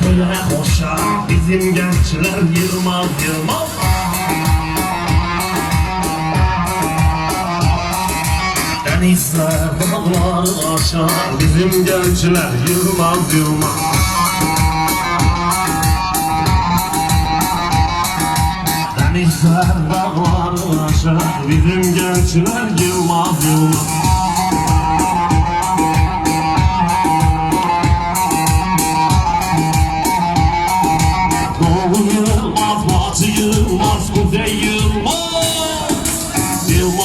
ile koşar Bizim gençler yılmaz yılmaz. Denizler dağlar aşar Bizim gençler yılmaz yılmaz. Denizler dağlar aşar Bizim gençler yılmaz yılmaz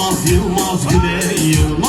Yılmaz, Yılmaz, Güney Yılmaz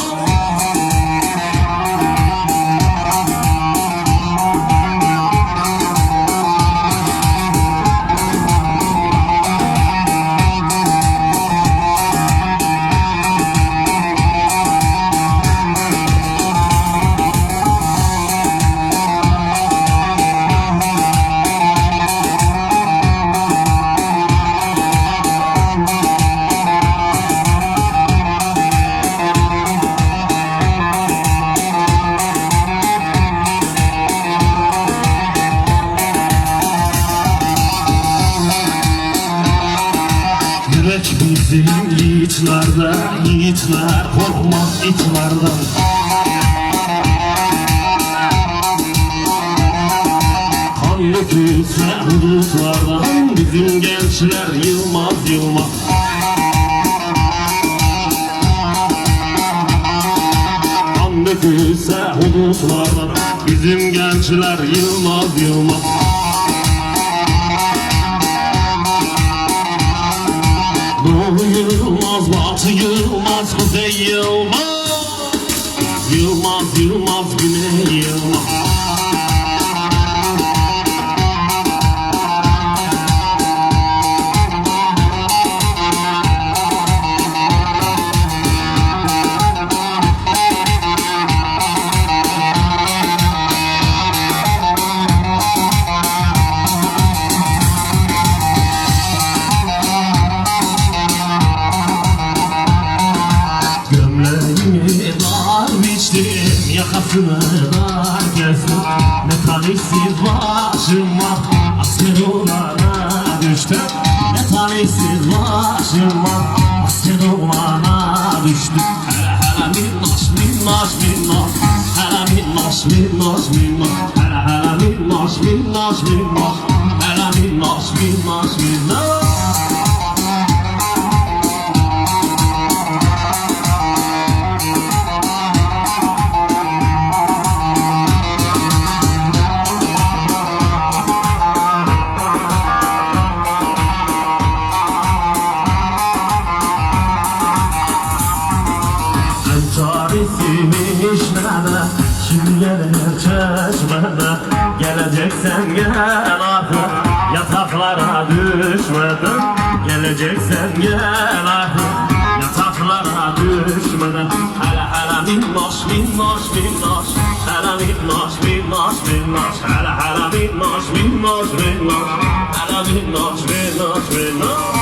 bizim yiğitlerde Yiğitler korkmaz itlerden Kan dökülse hudutlardan Bizim gençler yılmaz yılmaz. Kan dökülse hudutlardan Bizim gençler yılmaz yılmaz Batı Yılmaz, Kuzey Yılmaz. Yılmaz, Yılmaz, Güney Yılmaz dar kestim Ne talihsiz başım var Asker olana düştüm Ne talihsiz başım var Asker olana düştüm Hele hele minnoş minnoş minnoş Hele minnoş minnoş minnoş Hele hele minnoş minnoş minnoş Hele minnoş minnoş minnoş Gelir çeşmede Geleceksen gel artık Yataklara düşmeden Geleceksen gel artık Yataklara düşmeden Hele hele minnoş minnoş minnoş. Hele minnoş minnoş minnoş. Hele hele minnoş minnoş minnoş. Hele minnoş minnoş minnoş